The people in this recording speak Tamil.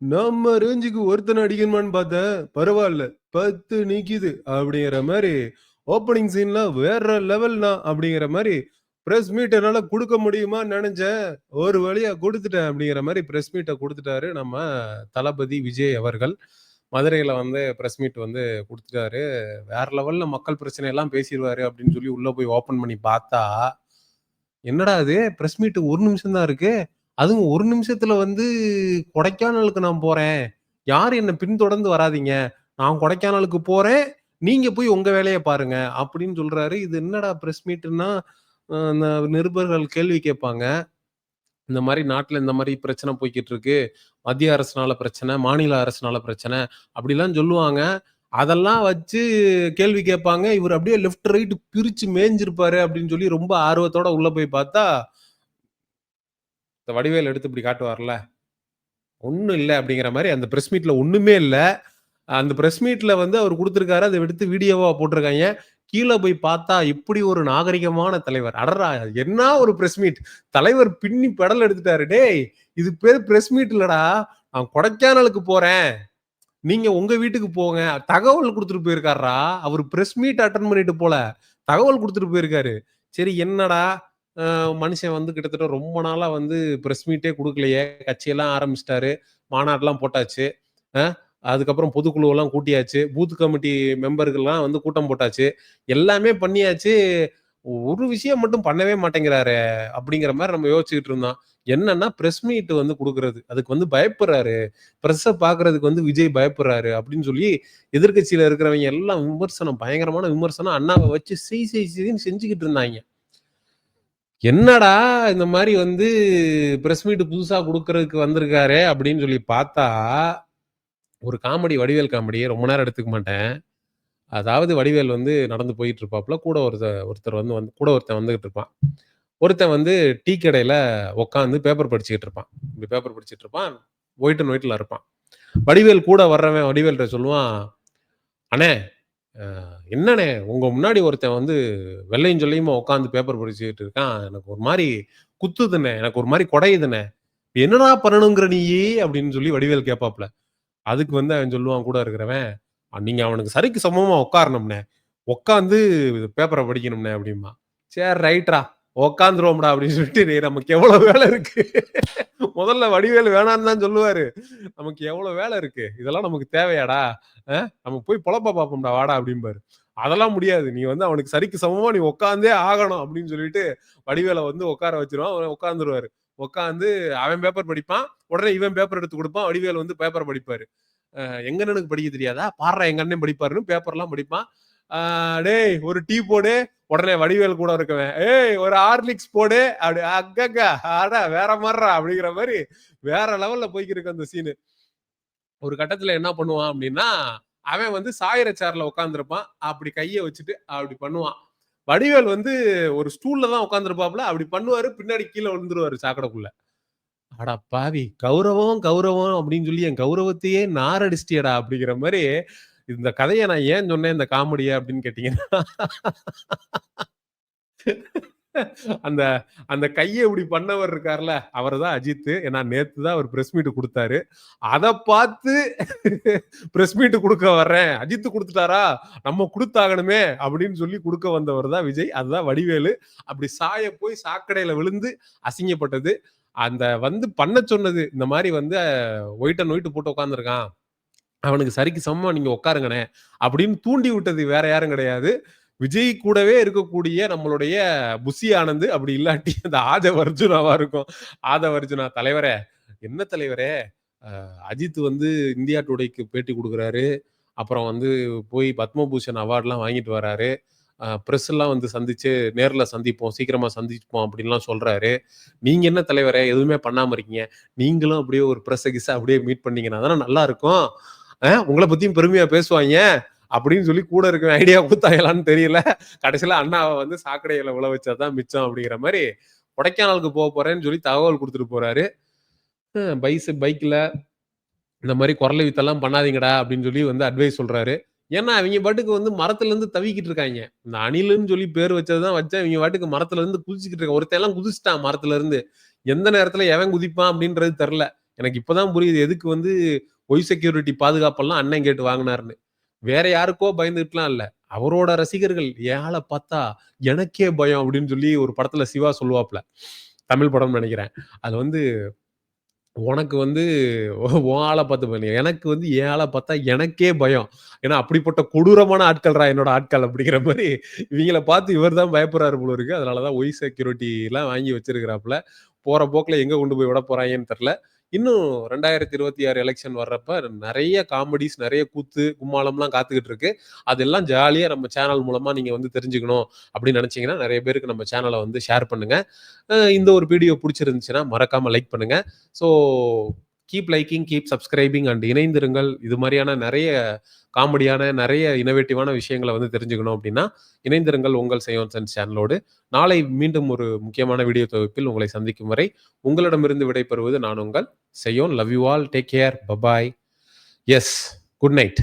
நம்ம ரேஞ்சுக்கு ஒருத்தனை அடிக்கணுமான்னு பார்த்தா பரவாயில்ல பத்து நிக்குது. அப்படிங்கிற மாதிரி ஓப்பனிங் சீன்லாம் வேற லெவல்னா அப்படிங்கிற மாதிரி ப்ரெஸ் மீட் என்னால் கொடுக்க முடியுமான்னு நினைச்சேன் ஒரு வழியா கொடுத்துட்டேன் அப்படிங்கிற மாதிரி ப்ரெஸ் மீட்டை கொடுத்துட்டாரு நம்ம தளபதி விஜய் அவர்கள். மதுரையில் வந்து ப்ரெஸ் மீட் வந்து கொடுத்துட்டாரு வேற லெவலில் மக்கள் பிரச்சனையெல்லாம் பேசிடுவாரு அப்படின்னு சொல்லி உள்ளே போய் ஓப்பன் பண்ணி பார்த்தா, என்னடா இது ப்ரெஸ் மீட் ஒரு நிமிஷம் தான் இருக்குது அதுவும் ஒரு நிமிஷத்துல வந்து கொடைக்கானலுக்கு நான் போறேன். யாரும் என்ன பின்தொடர்ந்து வராதீங்க. நான் கொடைக்கானலுக்கு போறேன். நீங்க போய் உங்க வேலையை பாருங்க. அப்படின்னு சொல்றாரு. இது என்னடா பிரஸ் மீட்டுன்னா இந்த நிருபர்கள் கேள்வி கேட்பாங்க. இந்த மாதிரி நாட்டில் இந்த மாதிரி பிரச்சனை போய்கிட்டு இருக்கு. மத்திய அரசுனால பிரச்சனை, மாநில அரசுனால பிரச்சனை அப்படிலாம் சொல்லுவாங்க. அதெல்லாம் வச்சு கேள்வி கேட்பாங்க. இவர் அப்படியே லெஃப்ட், ரைட் பிரிச்சு மேய்ஞ்சிருப்பாரு அப்படின்னு சொல்லி ரொம்ப ஆர்வத்தோட உள்ள போய் பார்த்தா இந்த வடிவேல் எடுத்து இப்படி காட்டுவார்ல. ஒன்றும் இல்லை அப்படிங்கிற மாதிரி அந்த ப்ரெஸ் மீட்டில் ஒன்றுமே இல்லை அந்த ப்ரெஸ் மீட்டில் வந்து அவர் கொடுத்துருக்காரு அதை எடுத்து வீடியோவாக போட்டிருக்காங்க கீழே போய் பார்த்தா இப்படி ஒரு நாகரிகமான தலைவர். அடரா என்ன ஒரு ப்ரெஸ் மீட். தலைவர் பின்னி பெடல் எடுத்துட்டாரு. டேய்! இது பேர் ப்ரெஸ் மீட் இல்லடா. நான் கொடைக்கானலுக்கு போறேன். நீங்க உங்க வீட்டுக்கு போங்க. தகவல் கொடுத்துட்டு போயிருக்காரா அவர் ப்ரெஸ் மீட் அட்டன் பண்ணிட்டு போல. தகவல் கொடுத்துட்டு போயிருக்காரு. சரி என்னடா, மனுஷன் வந்து கிட்டத்தட்ட ரொம்ப நாளாக வந்து ப்ரெஸ் மீட்டே கொடுக்கலையே கட்சியெல்லாம் ஆரம்பிச்சிட்டாரு மாநாட்டெலாம் போட்டாச்சு. அதுக்கப்புறம் பொதுக்குழுவெல்லாம் கூட்டியாச்சு. பூத் கமிட்டி மெம்பர்கள்லாம் வந்து கூட்டம் போட்டாச்சு. எல்லாமே பண்ணியாச்சு. ஒரு விஷயம் மட்டும் பண்ணவே மாட்டேங்கிறாரு அப்படிங்கிற மாதிரி நம்ம யோசிச்சுக்கிட்டு இருந்தோம். என்னன்னா ப்ரெஸ் மீட் வந்து கொடுக்கறது அதுக்கு வந்து பயப்படுறாரு. ப்ரெஸ்ஸை பார்க்கறதுக்கு வந்து விஜய் பயப்படுறாரு அப்படின்னு சொல்லி எதிர்கட்சியில இருக்கிறவங்க எல்லாம் விமர்சனம், பயங்கரமான விமர்சனம் அண்ணாவை வச்சு செய் செய்ன்னு செஞ்சுக்கிட்டு இருந்தாங்க என்னடா இந்த மாதிரி வந்து பிரஸ் மீட் புதுசா கொடுக்கறதுக்கு வந்திருக்காரு அப்படின்னு சொல்லி பார்த்தா, ஒரு காமெடி வடிவேல் காமெடி. ரொம்ப நேரம் எடுத்துக்க மாட்டேன். அதாவது வடிவேல் வந்து நடந்து போயிட்டு இருப்பாப்புல கூட ஒருத்த ஒருத்தர் வந்து வந்து கூட ஒருத்தன் வந்துகிட்டு இருப்பான். ஒருத்தன் வந்து டீ கடையில உட்காந்து பேப்பர் படிச்சுக்கிட்டு இருப்பான். இப்படி பேப்பர் படிச்சுட்டு இருப்பான். ஒயிட் அண்ட் இருப்பான். வடிவேல் கூட வர்றவன் வடிவேல்கிட்ட சொல்லுவான், "அண்ணே, அ என்னண்ணே உங்க முன்னாடி ஒருத்தன் வந்து வெள்ளையும் சொல்லியுமா உட்காந்து பேப்பர் படிச்சுக்கிட்டு இருக்கான். எனக்கு ஒரு மாரி குத்துதுண்ணே. எனக்கு ஒரு மாரி கொடையுதுண்ணே. என்னடா பண்ணணுங்கிற நீயி?" அப்படின்னு சொல்லி வடிவேல் கேட்பாப்ல. அதுக்கு வந்து அவன் சொல்லுவான் கூட இருக்கிறவன், "நீங்க அவனுக்கு சரிக்கு சமமா உட்காரணும்ண்ணே. உட்காந்து பேப்பர படிக்கணும்ண்ணே" அப்படிம்பான். "சரி ரைட்ரா. உட்காந்துருவோம்டா" அப்படின்னு சொல்லிட்டு நமக்கு எவ்வளவு வேலை இருக்கு. முதல்ல வடிவேல் வேணான்னு தான் சொல்லுவாரு. நமக்கு எவ்வளவு வேலை இருக்கு. இதெல்லாம் நமக்கு தேவையாடா? நம்ம போய் பொழப்ப பார்ப்போம்டா வாடா அப்படிம்பாரு. அதெல்லாம் முடியாது. நீ வந்து அவனுக்கு சரிக்கு சமமா நீ உட்காந்தே ஆகணும் அப்படின்னு சொல்லிட்டு வடிவேல வந்து உட்கார வச்சிருவான் அவன் உட்காந்துருவாரு உட்காந்து அவன் பேப்பர் படிப்பான். உடனே இவன் பேப்பர் எடுத்து கொடுப்பான் வடிவேல் வந்து பேப்பர் படிப்பாரு. அ எங்க அண்ணனுக்கு படிக்க தெரியாதா? பாடுற எங்க அண்ணன் படிப்பாருன்னு பேப்பர்லாம் படிப்பான். "டேய் ஒரு டீ போடு." உடனே வடிவேல் கூட இருக்கவன், "ஏய் ஒரு ஹார்லிக்ஸ் போடு." அப்படி அக்கக்கா! அட வேற மார்றா அப்படிங்கிற மாதிரி வேற லெவல்ல போய்க்கிருக்கு அந்த சீனு. ஒரு கட்டத்துல என்ன பண்ணுவான் அப்படின்னா, அவன் வந்து சாயிர சேர்ல உட்காந்துருப்பான் அப்படி கையை வச்சுட்டு அப்படி பண்ணுவான். வடிவேல் வந்து ஒரு ஸ்டூல்ல தான் உட்கார்ந்திருப்பாப்ல. அப்படி பண்ணுவாரு. பின்னாடி கீழே விழுந்துருவாரு சாக்கடைக்குள்ள. அடா பாவி! கௌரவம், கௌரவம் அப்படின்னு சொல்லி என் கௌரவத்தையே நாரடிச்சிட்டியடா அப்படிங்கிற மாதிரி இந்த கதையை நான் ஏன் சொன்னேன் இந்த காமெடியை அப்படின்னு கேட்டீங்கன்னா, அந்த அந்த கையை இப்படி பண்ணவர் இருக்கார்ல, அவர் தான் அஜித்து. ஏன்னா நேத்து தான் அவர் பிரஸ் மீட் கொடுத்தாரு அத பார்த்து பிரஸ் மீட் கொடுக்க வர்றேன். அஜித் கொடுத்துட்டாரா நம்ம கொடுத்தாகணுமே அப்படின்னு சொல்லி கொடுக்க வந்தவர் தான் விஜய். அதுதான் வடிவேலு. அப்படி சாய போய் சாக்கடையில விழுந்து அசிங்கப்பட்டது. அந்த வந்து பண்ண சொன்னது. இந்த மாதிரி வந்து ஒயிட் அண்ட் ஒயிட் போட்டு உட்காந்துருக்கான் அவனுக்கு சரிக்கு சமமா நீங்க உட்காருங்கண்ணே. அப்படின்னு தூண்டி விட்டது வேற யாரும் கிடையாது. விஜய் கூடவே இருக்கக்கூடிய நம்மளுடைய புசி ஆனந்த். அப்படி இல்லாட்டி அந்த ஆதவ் அர்ஜுனாவா இருக்கும். ஆதவர்ஜுனா தலைவரே, என்ன தலைவரே, அஜித் வந்து இந்தியா டுடேக்கு பேட்டி கொடுக்குறாரு அப்புறம் வந்து போய் பத்மபூஷன் அவார்ட்லாம் வாங்கிட்டு வராரு. ப்ரெஸ் எல்லாம் வந்து சந்திச்சு நேரில் சந்திப்போம். சீக்கிரமா சந்திப்போம் அப்படின்லாம் சொல்றாரு. நீங்க என்ன தலைவரே எதுவுமே பண்ணாம இருக்கீங்க. நீங்களும் அப்படியே ஒரு ப்ரெஸ் கிஸ்ஸ அப்படியே மீட் பண்ணீங்கன்னா தானே நல்லா இருக்கும். உங்களை பத்தியும் பெருமையா பேசுவாங்க அப்படின்னு சொல்லி கூட இருக்க ஐடியா கொடுத்தாங்களான்னு தெரியல. கடைசியில அண்ணாவை வந்து சாக்கடையில உழ வச்சாதான் மிச்சம் அப்படிங்கிற மாதிரி கொடைக்கானலுக்கு போக போறேன்னு சொல்லி தகவல் கொடுத்துட்டு போறாரு. பைஸ் பைக்ல இந்த மாதிரி குரலை வித்தெல்லாம் பண்ணாதீங்கடா அப்படின்னு சொல்லி வந்து அட்வைஸ் சொல்றாரு. ஏன்னா, அவங்க பாட்டுக்கு வந்து மரத்துல இருந்து தவிக்கிட்டு இருக்காங்க இந்த அணிலுன்னு சொல்லி பேர் வச்சதுதான் வச்சா இவங்க பாட்டுக்கு மரத்துல இருந்து குதிச்சுக்கிட்டு இருக்கான். ஒருத்தன் எல்லாம் மரத்துல இருந்து எந்த நேரத்துல எவன் குதிப்பான் அப்படின்றது தெரில எனக்கு இப்பதான் புரியுது எதுக்கு வந்து ஒய் செக்யூரிட்டி பாதுகாப்பெல்லாம் அண்ணன் கேட்டு வாங்கினாருன்னு. வேற யாருக்கோ பயந்துட்டுலாம் இல்ல. அவரோட ரசிகர்கள் ஏழை பார்த்தா எனக்கே பயம் அப்படின்னு சொல்லி ஒரு படத்துல சிவா சொல்லுவாப்ல. தமிழ் படம் நினைக்கிறேன். அது வந்து உனக்கு வந்து உன் ஆளை பார்த்து பண்ணி எனக்கு வந்து என் ஆளை பார்த்தா எனக்கே பயம். ஏன்னா அப்படிப்பட்ட கொடூரமான ஆட்கள்ரா என்னோட ஆட்கள் அப்படிங்கிற மாதிரி இவங்கள பார்த்து இவர் தான் பயப்படுறாரு போல இருக்கு. அதனாலதான் ஒய் செக்யூரிட்டி எல்லாம் வாங்கி வச்சிருக்கிறாப்புல போற போக்கில் எங்க கொண்டு போய் விட போறாங்கன்னு தெரில இன்னும் ரெண்டாயிரத்தி இருபத்தி ஆறு எலெக்ஷன் வர்றப்ப நிறைய காமெடிஸ் நிறைய கூத்து கும்மாளம்லாம் காத்துக்கிட்டு இருக்கு. அதெல்லாம் ஜாலியாக நம்ம சேனல் மூலமாக நீங்கள் வந்து தெரிஞ்சுக்கணும் அப்படின்னு நினச்சிங்கன்னா நிறைய பேருக்கு நம்ம சேனலை வந்து ஷேர் பண்ணுங்கள் இந்த ஒரு வீடியோ பிடிச்சிருந்துச்சுன்னா மறக்காமல் லைக் பண்ணுங்கள் so keep liking keep subscribing and இணைந்திருங்கள். இது மாதிரியான நிறைய காமெடியான நிறைய இனோவேட்டிவான விஷயங்களை வந்து தெரிஞ்சுக்கணும் அப்படின்னா இணைந்திருங்கள் உங்கள் செய்யோன் சென்ஸ் சேனலோடு நாளை மீண்டும் ஒரு முக்கியமான வீடியோ தொகுப்பில் உங்களை சந்திக்கும் வரை உங்களிடமிருந்து விடைபெறுவது நான் உங்கள் Seyon love you all take care bye bye yes good night